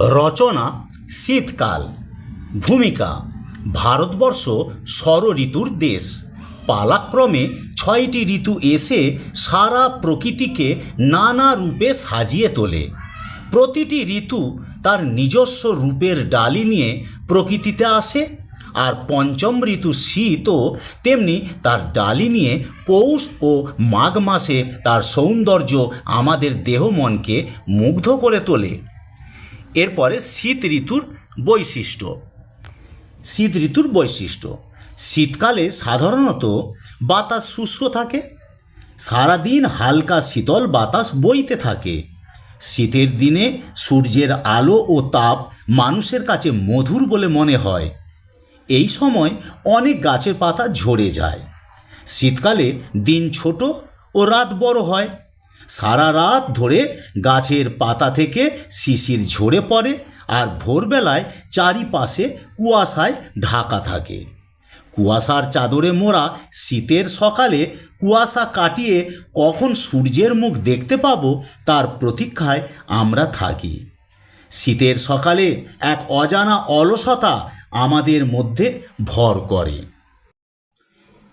রচনা শীতকাল, ভূমিকা, ভারতবর্ষ ষড় ঋতুর দেশ। পালাক্রমে ছয়টি ঋতু এসে সারা প্রকৃতিকে নানা রূপে সাজিয়ে তোলে। প্রতিটি ঋতু তার নিজস্ব রূপের ডালি নিয়ে প্রকৃতিতে আসে, আর পঞ্চম ঋতু শীতও তেমনি তার ডালি নিয়ে পৌষ ও মাঘ মাসে তার সৌন্দর্য আমাদের দেহ মনকে মুগ্ধ করে তোলে। এরপরে শীত ঋতুর বৈশিষ্ট্য। শীত ঋতুর বৈশিষ্ট্য। শীতকালে সাধারণত বাতাস শুষ্ক থাকে, সারাদিন হালকা শীতল বাতাস বইতে থাকে। শীতের দিনে সূর্যের আলো ও তাপ মানুষের কাছে মধুর বলে মনে হয়। এই সময় অনেক গাছের পাতা ঝরে যায়। শীতকালে দিন ছোট ও রাত বড় হয়। সারা রাত ধরে গাছের পাতা থেকে শিশির ঝরে পড়ে আর ভোরবেলায় চারিপাশে কুয়াশায় ঢাকা থাকে। কুয়াশার চাদরে মোড়া শীতের সকালে কুয়াশা কাটিয়ে কখন সূর্যের মুখ দেখতে পাবো তার প্রতীক্ষায় আমরা থাকি। শীতের সকালে এক অজানা অলসতা আমাদের মধ্যে ভর করে।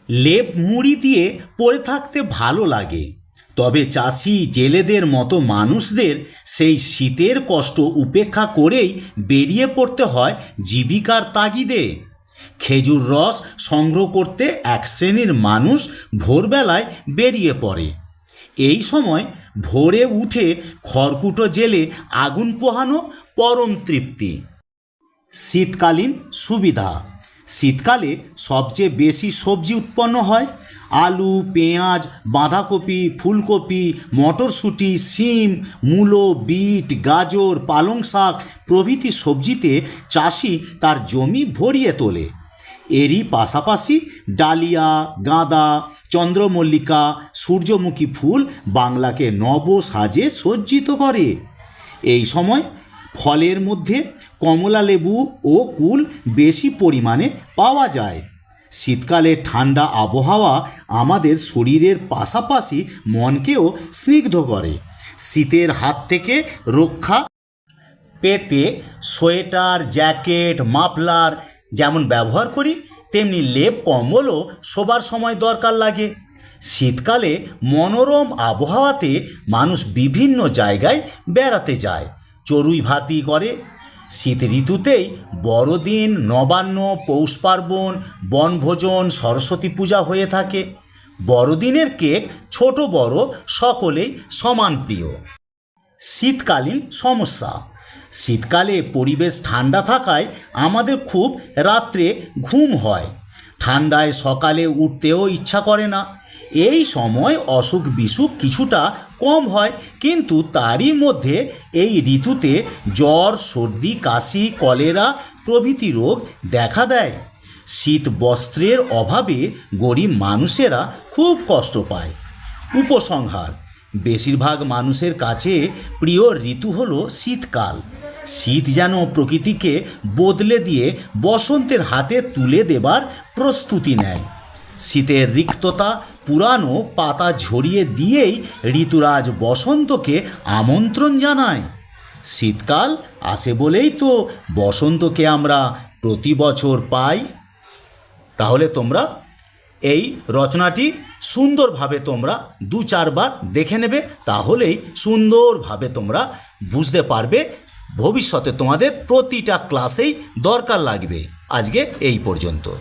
লেপ মুড়ি দিয়ে পড়ে থাকতে ভালো লাগে। তবে চাষি জেলেদের মতো মানুষদের সেই শীতের কষ্ট উপেক্ষা করেই বেরিয়ে পড়তে হয় জীবিকার তাগিদে। খেজুর রস সংগ্রহ করতে এক শ্রেণির মানুষ ভোরবেলায় বেরিয়ে পড়ে। এই সময় ভোরে উঠে খড়কুটো জেলে আগুন পোহানো পরম তৃপ্তি। শীতকালীন সুবিধা। শীতকালে সবচেয়ে বেশি সবজি উৎপন্ন হয়। আলু, পেঁয়াজ, বাঁধাকপি, ফুলকপি, মটরশুঁটি, শিম, মূলো, বিট, গাজর, পালং শাক প্রভৃতি সবজিতে চাষি তার জমি ভরিয়ে তোলে। এরই পাশাপাশি ডালিয়া, গাঁদা, চন্দ্রমল্লিকা, সূর্যমুখী ফুল বাংলাকে নব সাজে সজ্জিত করে। এই সময় ফলের মধ্যে কমলা লেবু ও কুল বেশি পরিমাণে পাওয়া যায়। শীতকালে ঠান্ডা আবহাওয়া আমাদের শরীরের পাশাপাশি মনকেও স্নিগ্ধ করে। শীতের হাত থেকে রক্ষা পেতে সোয়েটার, জ্যাকেট, মাফলার যেমন ব্যবহার করি, তেমনি লেপ, কম্বলও শোবার সময় দরকার লাগে। শীতকালে মনোরম আবহাওয়াতে মানুষ বিভিন্ন জায়গায় বেড়াতে যায়। চড়ুই ভাতি করে। শীত ঋতুতেই বড়দিন, নবান্ন, পৌষ পার্বণ, বনভোজন, সরস্বতী পূজা হয়ে থাকে। বড়দিনের কেক ছোট বড়, সকলেই সমান প্রিয়। শীতকালীন সমস্যা। শীতকালে পরিবেশ ঠান্ডা থাকায় আমাদের খুব রাত্রে ঘুম হয়। ঠান্ডায় সকালে উঠতেও ইচ্ছা করে না। এই সময় অসুখ বিসুখ কিছুটা কম হয়, কিন্তু তারই মধ্যে এই ঋতুতে জ্বর, সর্দি, কাশি, কলেরা প্রভৃতি রোগ দেখা দেয়। শীত বস্ত্রের অভাবে গরিব মানুষেরা খুব কষ্ট পায়। উপসংহার, বেশিরভাগ মানুষের কাছে প্রিয় ঋতু হল শীতকাল। শীত যেন প্রকৃতিকে বদলে দিয়ে বসন্তের হাতে তুলে দেবার প্রস্তুতি নেয়। শীতের রিক্ততা পুরানো পাতা ঝরিয়ে দিয়েই ঋতুরাজ বসন্তকে আমন্ত্রণ জানায়। শীতকাল আসে বলেই তো বসন্তকে আমরা প্রতি বছর পাই। তাহলে তোমরা এই রচনাটি সুন্দরভাবে তোমরা দু চারবার দেখে নেবে, তাহলেই সুন্দরভাবে তোমরা বুঝতে পারবে। ভবিষ্যতে তোমাদের প্রতিটা ক্লাসেই দরকার লাগবে। আজকে এই পর্যন্ত।